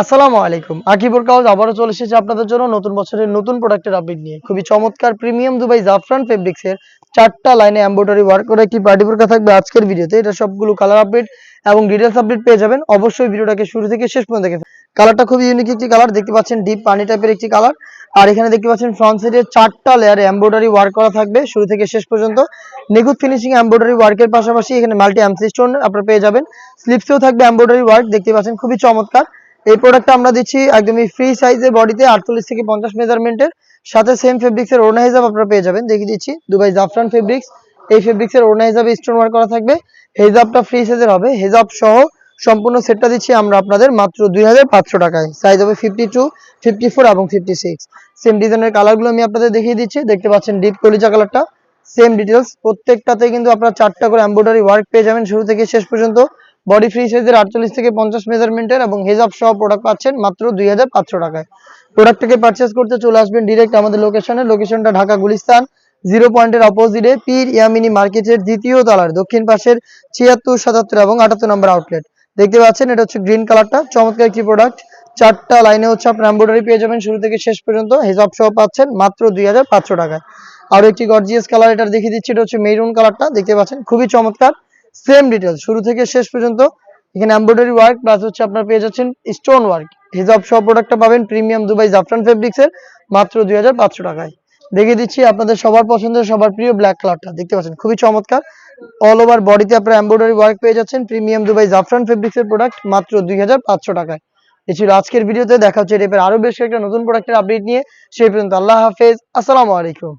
আসসালামু আলাইকুম। আকিবুর কাউজ আবারও চলে এসেছে আপনাদের জন্য নতুন বছরের নতুন প্রোডাক্টের আপডেট নিয়ে। খুবই চমৎকার প্রিমিয়াম দুবাই জাফরান ফেব্রিক্স এর চারটা লাইনে এমব্রয়ডারি ওয়ার্ক করা একটি পার্টি বোরকা থাকবে আজকের ভিডিওতে। এটা সবগুলো কালার আপডেট এবং ডিটেলস আপডেট পেয়ে যাবেন। অবশ্যই ভিডিওটাকে শুরু থেকে শেষ পর্যন্ত দেখে কালারটা খুবই ইউনিক একটি কালার দেখতে পাচ্ছেন ডিপ পানি টাইপের একটি কালার আর এখানে দেখতে পাচ্ছেন ফ্রন্ট সাইডে চারটা লেয়ারে এমব্রয়ডারি ওয়ার্ক করা থাকবে শুরু থেকে শেষ পর্যন্ত। নিখুঁত ফিনিশিং এমব্রয়ডারি ওয়ার্কের পাশাপাশি এখানে মাল্টি এমসি স্টোন আপনারা পেয়ে যাবেন। স্লিপসেও থাকবে এমব্রয়ডারি ওয়ার্ক দেখতে পাচ্ছেন খুবই চমৎকার। এই প্রোডাক্টটা আমরা দিচ্ছি একদমই ফ্রি সাইজে বডিতে আটচল্লিশ থেকে পঞ্চাশ মেজারমেন্টের সাথে সেম ফেব্রিক্সের ওড়না হিসাব আপনারা পেয়ে যাবেন। দেখিয়ে দিচ্ছি দুবাই জাফরান ফেব্রিক্স এই ফেব্রিক্সের ওড়না হিসাবে স্টোন ওয়ার্ক করা থাকবে। হেজাবটা ফ্রি সাইজের হবে। হেজাব সহ সম্পূর্ণ সেটটা দিচ্ছি আমরা আপনাদের মাত্র দুই হাজার পাঁচশো টাকায়। সাইজ হবে ফিফটি টু ফিফটি ফোর এবং ফিফটি সিক্স সেম ডিজাইনের কালারগুলো আমি আপনাদের দেখিয়ে দিচ্ছি। দেখতে পাচ্ছেন ডিপ কলিজা কালারটা সেম ডিটেলস প্রত্যেকটাতে কিন্তু আপনারা চারটা করে এমব্রয়ডারি ওয়ার্ক পেয়ে যাবেন শুরু থেকে শেষ পর্যন্ত। বডি ফ্রি সাইজের আটচল্লিশ থেকে পঞ্চাশ মেজারমেন্টের এবং হেজাব সহ প্রোডাক্ট পাচ্ছেন মাত্র দুই হাজার পাঁচশো টাকায়। প্রোডাক্টটাকে পারচেস করতে চলে আসবেন ডিরেক্ট আমাদের লোকেশনে লোকেশনটা ঢাকা গুলিস্তান জিরো পয়েন্টের অপোজিটে পীর ইয়ামিনী মার্কেটের দ্বিতীয় তলার দক্ষিণ পাশের ছিয়াত্তর, সাতাত্তর এবং আটাত্তর নম্বর আউটলেট দেখতে পাচ্ছেন, এটা হচ্ছে গ্রিন কালারটা চমৎকার একটি প্রোডাক্ট চারটা লাইনে হচ্ছে আপনার এমব্রয়ডারি পেয়ে যাবেন শুরু থেকে শেষ পর্যন্ত। হেজাব সহ পাচ্ছেন মাত্র দুই হাজার পাঁচশো টাকায়। আরও একটি গর্জিয়াস কালার এটা দেখিয়ে দিচ্ছি, এটা হচ্ছে মেরুন কালারটা দেখতে পাচ্ছেন, খুবই চমৎকার। সেম ডিটেলস শুরু থেকে শেষ পর্যন্ত এখানে এমব্রয়ডারি ওয়ার্ক প্লাস হচ্ছে আপনার পেয়ে যাচ্ছেন স্টোন ওয়ার্ক হিজাব সহ প্রোডাক্টটা পাবেন প্রিমিয়াম দুবাই জাফরান ফেব্রিক্স এর মাত্র দুই হাজার পাঁচশো টাকায়। দেখিয়ে দিচ্ছি আপনাদের সবার পছন্দের, সবার প্রিয় ব্ল্যাক কালারটা দেখতে পাচ্ছেন খুবই চমৎকার। অল ওভার বডিতে আপনারা এমব্রয়ডারি ওয়ার্ক পেয়ে যাচ্ছেন প্রিমিয়াম দুবাই জাফরান ফেব্রিক্সের প্রোডাক্ট মাত্র দুই হাজার পাঁচশো টাকায়। এই ছিল আজকের ভিডিওতে দেখা হচ্ছে এই টাইপের আরও বেশ কয়েকটা নতুন প্রোডাক্টের আপডেট নিয়ে। সেই পর্যন্ত আল্লাহ হাফেজ, আসসালামু আলাইকুম।